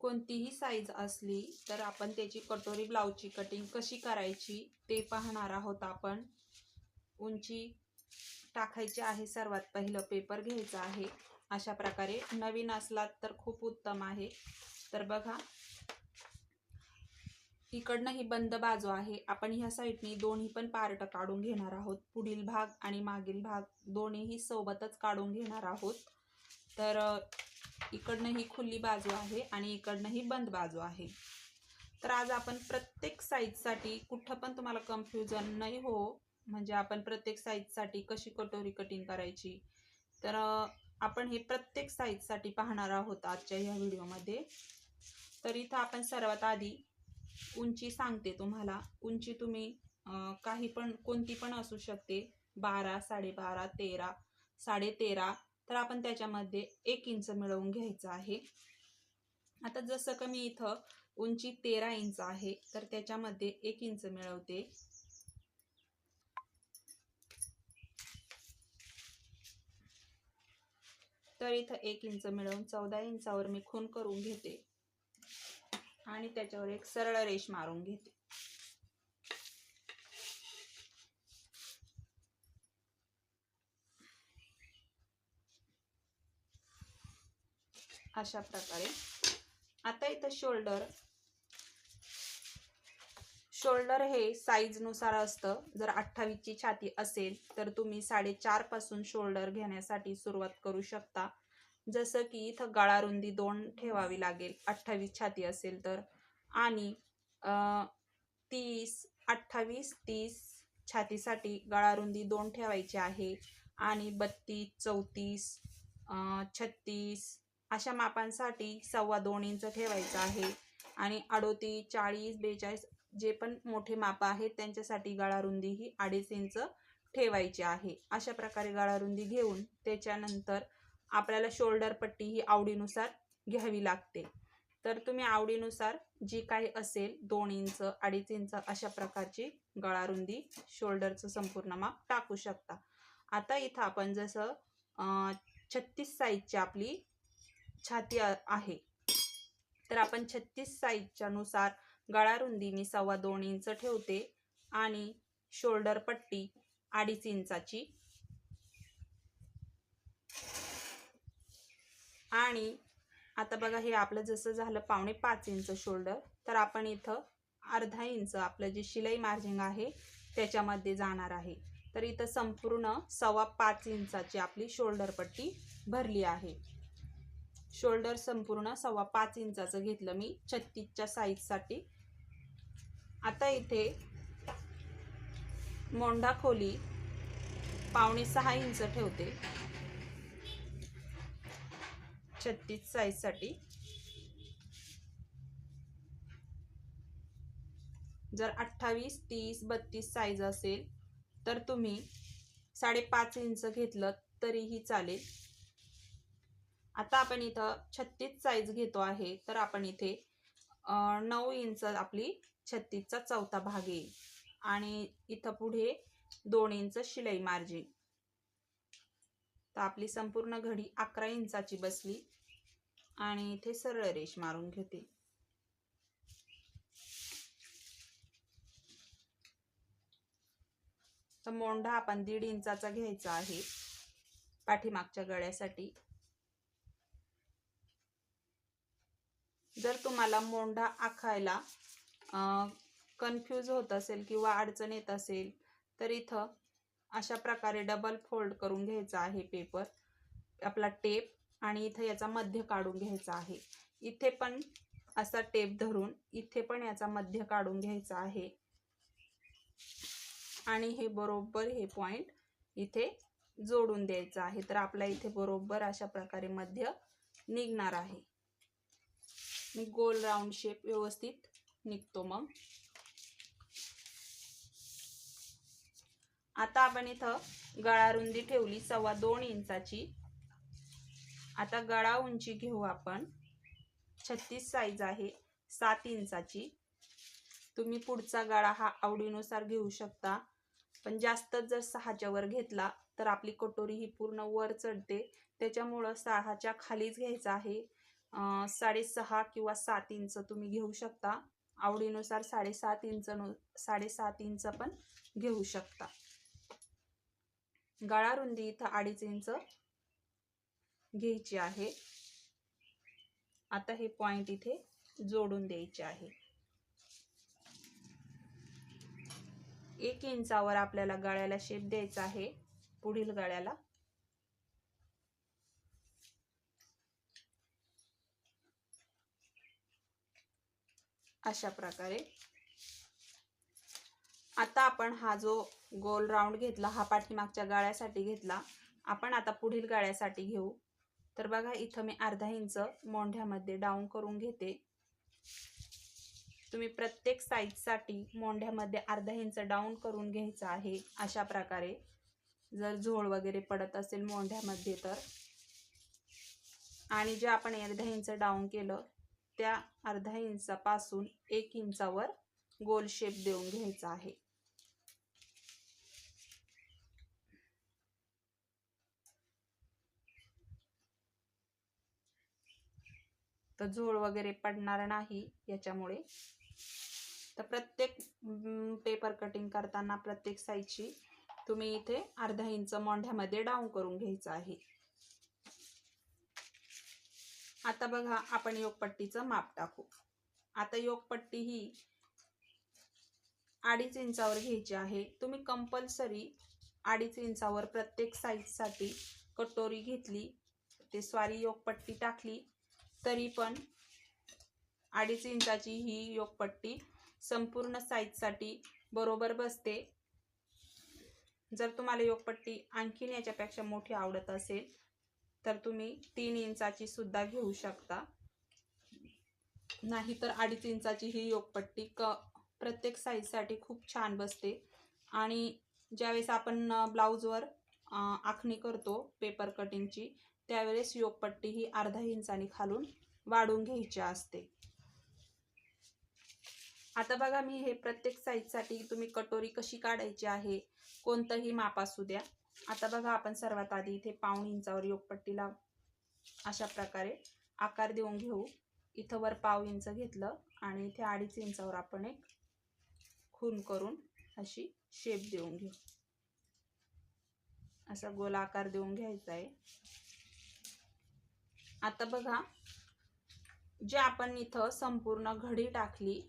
कोणतीही साईज असली तर आपण त्याची कटोरी ब्लाऊजची कटिंग कशी करायची ते पाहणार आहोत आपण. उंची टाकायची आहे सर्वात पहिलं पेपर घ्यायचा आहे. अशा प्रकारे नवीन असलात तर खूप उत्तम आहे. तर बघा इकडनं ही बंद बाजू आहे. आपण ह्या साईडनी दोन्ही पण पार्ट काढून घेणार आहोत. पुढील भाग आणि मागील भाग दोन्हीही सोबतच काढून घेणार आहोत. तर इकडनं ही खुली बाजू आहे आणि इकडनं ही बंद बाजू आहे. तर आज आपण प्रत्येक साईजसाठी कुठं पण तुम्हाला कन्फ्युजन नाही हो. म्हणजे आपण प्रत्येक साईजसाठी कशी कटोरी कटिंग करायची? तर आपण हे प्रत्येक साईजसाठी पाहणार आहोत आजच्या ह्या व्हिडिओमध्ये. तर इथं आपण सर्वात आधी उंची सांगते तुम्हाला. उंची तुम्ही काही पण कोणती पण असू शकते. बारा साडेबारा तेरा साडे तेरा तर आपण त्याच्यामध्ये एक इंच मिळवून घ्यायचं आहे. आता जसं का मी इथं उंची तेरा इंच आहे तर त्याच्यामध्ये एक इंच मिळवते. तर इथं एक इंच मिळवून चौदा इंचावर मी खून करून घेते. आणि त्याच्यावर एक सरळ रेष मारून घेते. अशा प्रकारे. आता इथं शोल्डर शोल्डर हे साईजनुसार असतं. जर अठ्ठावीसची छाती असेल तर तुम्ही साडेचारपासून शोल्डर घेण्यासाठी सुरुवात करू शकता. जसं की इथं गळा रुंदी दोन ठेवावी लागेल. अठ्ठावीस छाती असेल तर. आणि तीस अठ्ठावीस तीस छातीसाठी गळारुंदी दोन ठेवायची आहे. आणि बत्तीस चौतीस छत्तीस अशा मापांसाठी सव्वा दोन इंच ठेवायचं आहे. आणि अडोतीस चाळीस बेचाळीस जे पण मोठे माप आहेत त्यांच्यासाठी गळारुंदी ही अडीच इंच ठेवायची आहे. अशा प्रकारे गळारुंदी घेऊन त्याच्यानंतर आपल्याला शोल्डर पट्टी ही आवडीनुसार घ्यावी लागते. तर तुम्ही आवडीनुसार जी काही असेल दोन इंच अडीच इंच अशा प्रकारची गळारुंदी शोल्डरचं संपूर्ण माप टाकू शकता. आता इथं आपण जसं छत्तीस साईजची आपली छाती आहे. तर आपण छत्तीस साईजच्या नुसार गळारुंदी मी सव्वा दोन इंच ठेवते आणि शोल्डर पट्टी अडीच इंचाची. आणि आता बघा हे आपलं जसं झालं पावणे पाच इंच शोल्डर तर आपण इथं अर्धा इंच आपलं जे शिलाई मार्जिंग आहे त्याच्यामध्ये जाणार आहे. तर इथं संपूर्ण सव्वा पाच इंचाची आपली शोल्डर पट्टी भरली आहे. शोल्डर संपूर्ण सव्वा पाच इंचाचं घेतलं मी छत्तीसच्या साईजसाठी. आता इथे मोंढा खोली पावणे सहा इंच ठेवते. छत्तीस साईजसाठी. जर अठ्ठावीस तीस बत्तीस साईज असेल तर तुम्ही साडेपाच इंच घेतलं तरीही चालेल. आता आपण इथं छत्तीस साईज घेतो आहे. तर आपण इथे नऊ इंच आपली छत्तीसचा चौथा भाग येईल. आणि इथं पुढे दोन इंच शिलाई मार्जिन तर आपली संपूर्ण घडी अकरा इंचाची बसली. आणि इथे सरळ रेष मारून घेते. तर मोंढा आपण दीड इंचाचा घ्यायचा आहे. पाठीमागच्या गळ्यासाठी. जर तुम्हाला मोंढा आखायला कन्फ्यूज होत असेल किंवा अडचण येत असेल तर इथं अशा प्रकारे डबल फोल्ड करून घ्यायचा आहे पेपर आपला टेप आणि इथं याचा मध्य काढून घ्यायचा आहे. इथे पण असा टेप धरून इथे पण याचा मध्य काढून घ्यायचा आहे. आणि हे बरोबर हे पॉइंट इथे जोडून द्यायचं आहे. तर आपला इथे बरोबर अशा प्रकारे मध्य निघणार आहे. मी गोल राऊंड शेप व्यवस्थित निघतो मग. आता आपण इथं गळा रुंदी ठेवली सव्वा दोन इंचाची. आता गळा उंची घेऊ आपण. छत्तीस साईज आहे सात इंचाची. तुम्ही पुढचा गळा हा आवडीनुसार घेऊ शकता. पण जास्त जर सहाच्या वर घेतला तर आपली कटोरी ही पूर्ण वर चढते. त्याच्यामुळं सहाच्या खालीच घ्यायचा आहे. साडेसहा किंवा सात इंच तुम्ही घेऊ शकता. आवडीनुसार साडेसात इंच नु साडेसात इंच पण घेऊ शकता. गळा रुंदी इथं अडीच इंच घ्यायची आहे. आता हे पॉइंट इथे जोडून द्यायचे आहे. एक इंचावर आपल्याला गळ्याला शेप द्यायचा आहे. पुढील गळ्याला अशा प्रकारे. आता आपण हा जो गोल राऊंड घेतला हा पाठीमागच्या गाळ्यासाठी घेतला आपण आता पुढील गाळ्यासाठी घेऊ. तर बघा इथं मी अर्धा इंच मोंढ्यामध्ये डाऊन करून घेते. तुम्ही प्रत्येक साईजसाठी मोंढ्यामध्ये अर्धा इंच डाऊन करून घ्यायचं आहे अशा प्रकारे. जर झोळ वगैरे पडत असेल मोंढ्यामध्ये तर. आणि जे आपण अर्धा इंच डाऊन केलं त्या अर्धा इंचापासून एक इंचावर गोल शेप देऊन घ्यायचा आहे. तर झोळ वगैरे पडणार नाही याच्यामुळे. तर प्रत्येक पेपर कटिंग करताना प्रत्येक साईजची तुम्ही इथे अर्धा इंच मोंढ्यामध्ये डाऊन करून घ्यायचं आहे. आता बघा आपण योगपट्टीचं माप टाकू. आता योगपट्टी ही अडीच इंचावर घ्यायची आहे. तुम्ही कंपल्सरी अडीच इंचावर प्रत्येक साईजसाठी कटोरी घेतली ते स्वारी योगपट्टी टाकली तरी पण अडीच इंचाची ही योगपट्टी संपूर्ण साईजसाठी बरोबर बसते. जर तुम्हाला योगपट्टी आणखीन याच्यापेक्षा मोठी आवडत असेल तर तुम्ही तीन इंचाची सुद्धा घेऊ शकता. नाहीतर अडीच इंचाची ही योगपट्टी क प्रत्येक साईजसाठी खूप छान बसते. आणि ज्यावेळेस आपण ब्लाऊजवर आखणी करतो पेपर कटिंगची त्यावेळेस योगपट्टी ही अर्धा इंचाने खालून वाढून घ्यायची असते. आता बघा मी हे प्रत्येक साईजसाठी तुम्ही कटोरी कशी काढायची आहे कोणतंही माप असू द्या. आता बघा आपण सर्वात आधी इथे पाऊण इंचावर योगपट्टीला अशा प्रकारे आकार देऊन घेऊ. इथं वर पाव इंच घेतलं आणि इथे अडीच इंचावर आपण एक खून करून अशी शेप देऊन घेऊ. असा गोल आकार देऊन घ्यायचा आहे. आता बघा जे आपण इथं संपूर्ण घडी टाकली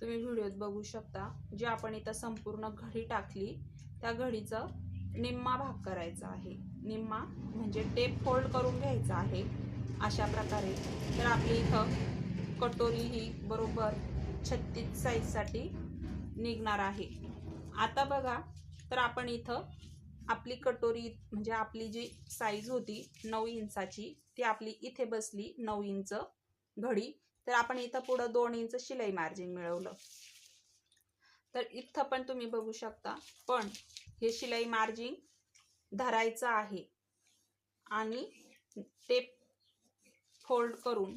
तुम्ही व्हिडिओत बघू शकता. जे आपण इथं संपूर्ण घडी टाकली त्या घडीचं निम्मा भाग करायचा आहे. निम्मा म्हणजे टेप फोल्ड करून घ्यायचा आहे. अशा प्रकारे. तर आपली इथं कटोरी ही बरोबर छत्तीस साईजसाठी निघणार आहे. आता बघा तर आपण इथं आपली कटोरी म्हणजे आपली जी साईज होती नऊ इंचाची ती आपली इथे बसली नऊ इंच घडी. तर आपण इथं पुढं दोन इंच शिलाई मार्जिन मिळवलं. तर इथं पण तुम्ही बघू शकता. पण हे शिलाई मार्जिन धरायचं आहे. आणि टेप फोल्ड करून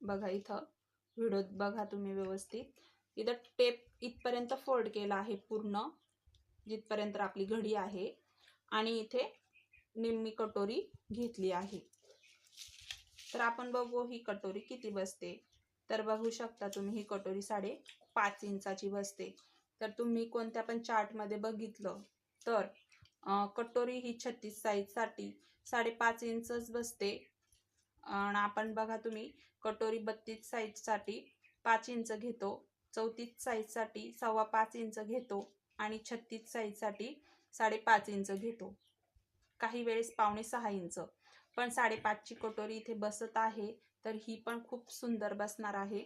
बघा इथं व्हिडिओत बघा तुम्ही व्यवस्थित. इथं टेप इथपर्यंत फोल्ड केला आहे पूर्ण जिथपर्यंत आपली घडी आहे. आणि इथे निम्मी कटोरी घेतली आहे. तर आपण बघू ही कटोरी किती बसते. तर बघू शकता तुम्ही ही कटोरी साडे पाच इंचाची बसते. तर तुम्ही कोणत्या पण चार्टमध्ये बघितलं तर कटोरी ही छत्तीस साईजसाठी साडेपाच इंचच बसते. आणि आपण बघा तुम्ही कटोरी बत्तीस साईजसाठी पाच इंच घेतो चौतीस साईजसाठी सव्वा पाच इंच घेतो आणि छत्तीस साईजसाठी साडेपाच इंच घेतो. काही वेळेस पावणे सहा इंच. पण साडेपाचची कटोरी इथे बसत आहे तर ही पण खूप सुंदर बसणार आहे.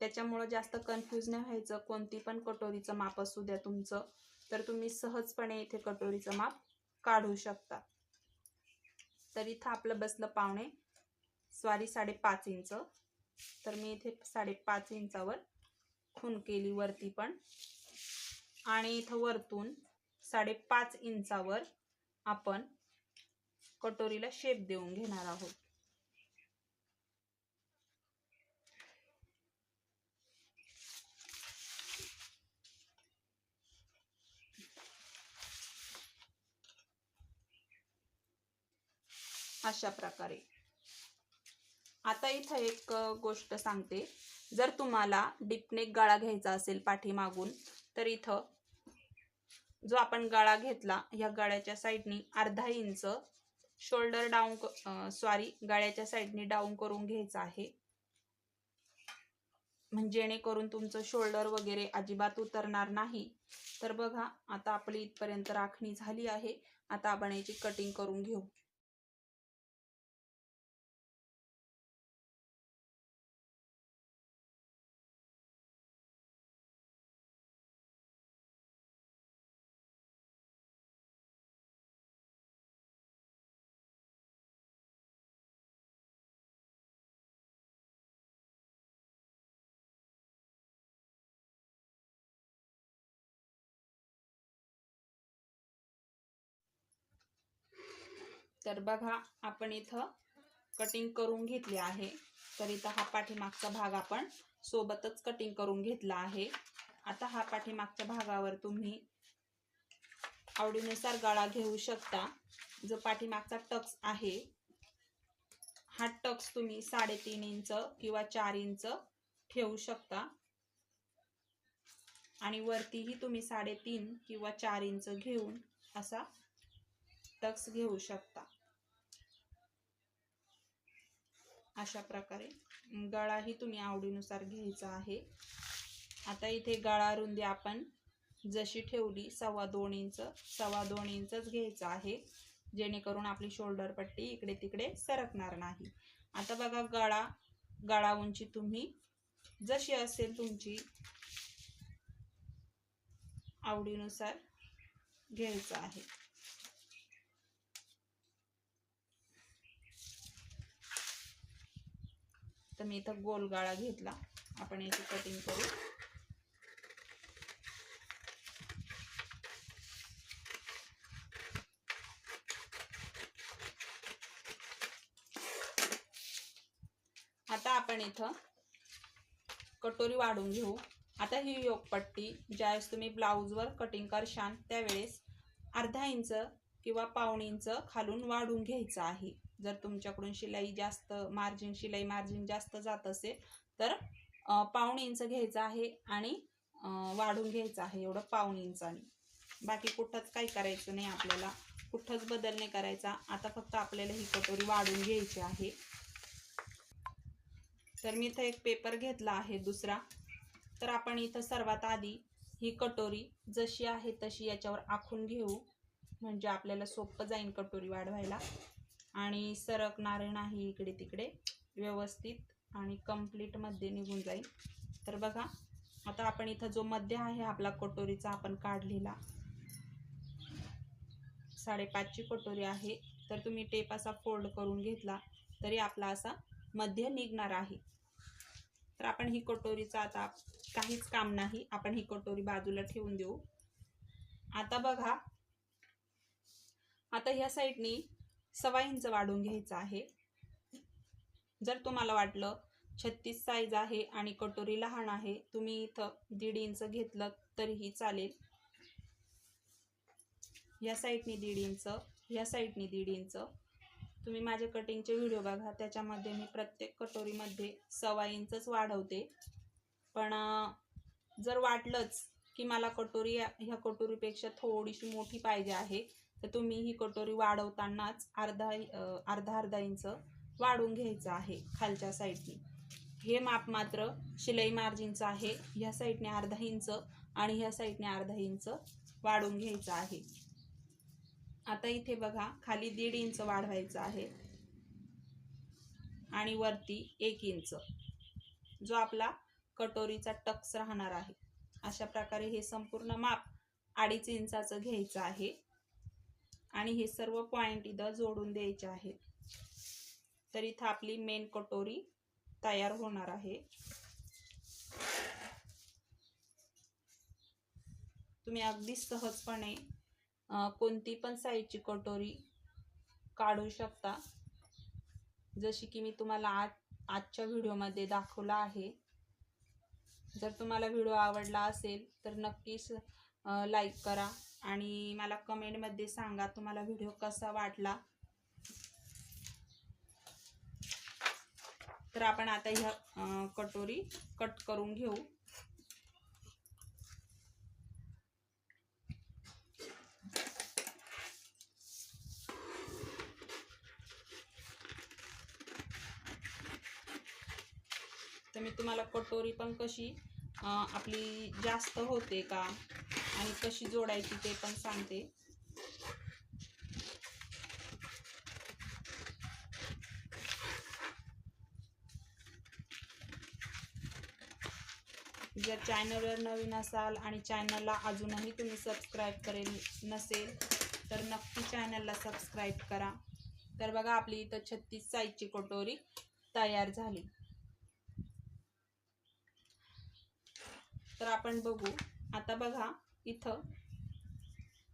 त्याच्यामुळं जास्त कन्फ्यूज नाही व्हायचं कोणती पण कटोरीचं माप असू द्या तुमचं. तर तुम्ही सहजपणे इथे कटोरीचं माप काढू शकता. तर इथं आपलं बसलं पावणे स्वारी साडेपाच इंच. तर मी इथे साडेपाच इंचावर खून केली वरती पण. आणि इथं वरतून साडेपाच इंचावर आपण कटोरीला शेप देऊन घेणार आहोत. अशा प्रकारे. आता इथं एक गोष्ट सांगते. जर तुम्हाला डिपनेक गळा घ्यायचा असेल पाठीमागून तर इथं जो आपण गळा घेतला या गळ्याच्या साईडनी अर्धा इंच शोल्डर डाऊन सॉरी गळ्याच्या साईडनी डाऊन करून घ्यायचा आहे. म्हणजे जेणेकरून तुमचं शोल्डर वगैरे अजिबात उतरणार नाही. तर बघा आता आपली इथपर्यंत राखणी झाली आहे. आता आपण याची कटिंग करून घेऊ. तर बघा आपण इथं कटिंग करून घेतली आहे. तर इथं हा पाठीमागचा भाग आपण सोबतच कटिंग करून घेतला आहे. आता हा पाठीमागच्या भागावर तुम्ही आवडीनुसार गळा घेऊ शकता. जो पाठीमागचा टक्स आहे हा टक्स तुम्ही साडेतीन इंच किंवा चार इंच ठेवू शकता. आणि वरतीही तुम्ही साडेतीन किंवा चार इंच घेऊन असा टक्स घेऊ शकता. अशा प्रकारे. गळाही तुम्ही आवडीनुसार घ्यायचा आहे. आता इथे गळा रुंदी आपण जशी ठेवली सव्वा दोन इंच सव्वा दोन इंचच घ्यायचं आहे. जेणेकरून आपली शोल्डर पट्टी इकडे तिकडे सरकणार नाही. आता बघा गळा गळा उंची तुम्ही जशी असेल तुमची आवडीनुसार घ्यायचं आहे. तर मी इथं गोल गाळा घेतला. आपण याची कटिंग करू. आता आपण इथं कटोरी वाढून घेऊ. आता ही योगपट्टी ज्यावेळेस तुम्ही ब्लाऊजवर कटिंग करशान त्यावेळेस अर्धा इंच किंवा पाऊण इंच खालून वाढून घ्यायचं आहे. जर तुमच्याकडून शिलाई जास्त मार्जिन शिलाई मार्जिन जास्त जात असेल तर पाऊण इंच घ्यायचं आहे आणि वाढून घ्यायचं आहे एवढं पाऊण इंचाने. बाकी कुठंच काही करायचं नाही आपल्याला. कुठंच बदल नाही करायचा. आता फक्त आपल्याला ही कटोरी वाढून घ्यायची आहे. तर मी इथं एक पेपर घेतला आहे दुसरा. तर आपण इथं सर्वात आधी ही कटोरी जशी आहे तशी याच्यावर आखून घेऊ. म्हणजे आपल्याला सोपं जाईन कटोरी वाढवायला. आणि सरकणारे नाही इकडे तिकडे. व्यवस्थित आणि कम्प्लीटमध्ये निघून जाईल. तर बघा आता आपण इथं जो मध्य आहे आपला कटोरीचा आपण काढलेला. साडेपाचची कटोरी आहे. तर तुम्ही टेप असा फोल्ड करून घेतला तरी आपला असा मध्य निघणार आहे. तर आपण ही कटोरीचं आता काहीच काम नाही. आपण ही कटोरी बाजूला ठेवून देऊ. आता बघा आता ह्या साईडनी सवा इंच वाढून घ्यायचं आहे. जर तुम्हाला वाटलं छत्तीस साईज आहे आणि कटोरी लहान आहे तुम्ही इथं दीड इंच घेतलं तरीही चालेल. या साईडनी दीड इंच या साईडनी दीड इंच तुम्ही माझे कटिंगचे व्हिडिओ बघा त्याच्यामध्ये मी प्रत्येक कटोरीमध्ये सवा इंचच वाढवते. पण जर वाटलंच की मला कटोरी ह्या कटोरीपेक्षा थोडीशी मोठी पाहिजे आहे तर तुम्ही ही कटोरी वाढवतानाच अर्धा अर्धा अर्धा इंच वाढून घ्यायचं आहे खालच्या साईडनी. हे माप मात्र शिलाई मार्जिनचं आहे. ह्या साईडने अर्धा इंच आणि ह्या साईडने अर्धा इंच वाढून घ्यायचं आहे. आता इथे बघा खाली दीड इंच वाढवायचं आहे आणि वरती एक इंच. जो आपला कटोरीचा टक्स राहणार आहे. अशा प्रकारे हे संपूर्ण माप अडीच इंचाचं घ्यायचं आहे. आणि हे सर्व पॉईंट इथं जोडून द्यायचे आहेत. तर इथं आपली मेन कटोरी तयार होणार आहे. तुम्ही अगदी सहजपणे कोणती पण साईजची कटोरी काढू शकता. जशी की मी तुम्हाला आज आजच्या व्हिडिओमध्ये दाखवला आहे. जर तुम्हाला व्हिडिओ आवडला असेल तर नक्कीच लाईक करा. आणि मला कमेंटमध्ये सांगा तुम्हाला व्हिडिओ कसा वाटला. तर आपण आता ह्या कटोरी कट करून घेऊ. तर मी तुम्हाला कटोरी पण कशी आपली जास्त होते का? आणि कशी जोडायची ते पण सांगते. जर चॅनलवर नवीन असाल आणि चॅनलला अजूनही तुम्ही सबस्क्राईब करेल नसेल तर नक्की चॅनलला सबस्क्राईब करा. तर बघा आपली इथं छत्तीस साईजची कटोरी तयार झाली. तर आपण बघू. आता बघा इथं.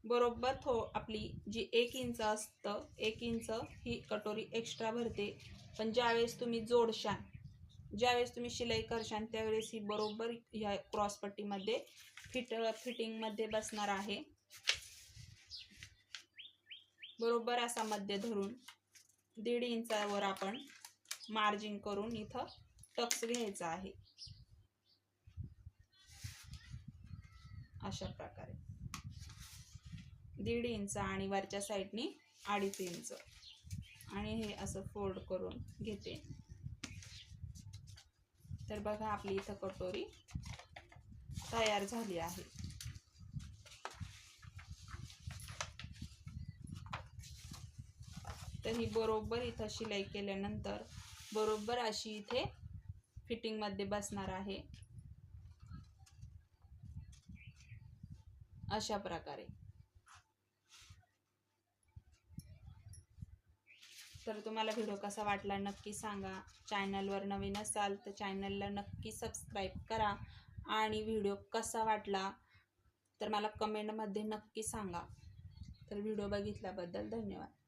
बरोबर थो आपली जी एक इंच असतं एक इंच ही कटोरी एक्स्ट्रा भरते. पण ज्यावेळेस तुम्ही जोडशान ज्यावेळेस तुम्ही शिलाई करशान त्यावेळेस ही बरोबर ह्या क्रॉसपट्टीमध्ये फिट फिटिंगमध्ये बसणार आहे. बरोबर असा मध्य धरून दीड इंचावर आपण मार्जिन करून इथं टक्स घ्यायचा आहे. अशा प्रकारे. दीड इंच आणि वरच्या साईडनी अडीच इंच. आणि हे असं फोल्ड करून घेते. तर बघा आपली इथं कटोरी तयार झाली आहे. तर ही बरोबर इथं शिलाई केल्यानंतर बरोबर अशी इथे फिटिंगमध्ये बसणार आहे. अशा प्रकारे. तर तुम्हाला व्हिडिओ कसा वाटला नक्की सांगा. चॅनलवर नवीन असाल तर चॅनलला नक्की सबस्क्राईब करा. आणि व्हिडिओ कसा वाटला तर मला कमेंटमध्ये नक्की सांगा. तर व्हिडिओ बघितल्याबद्दल धन्यवाद.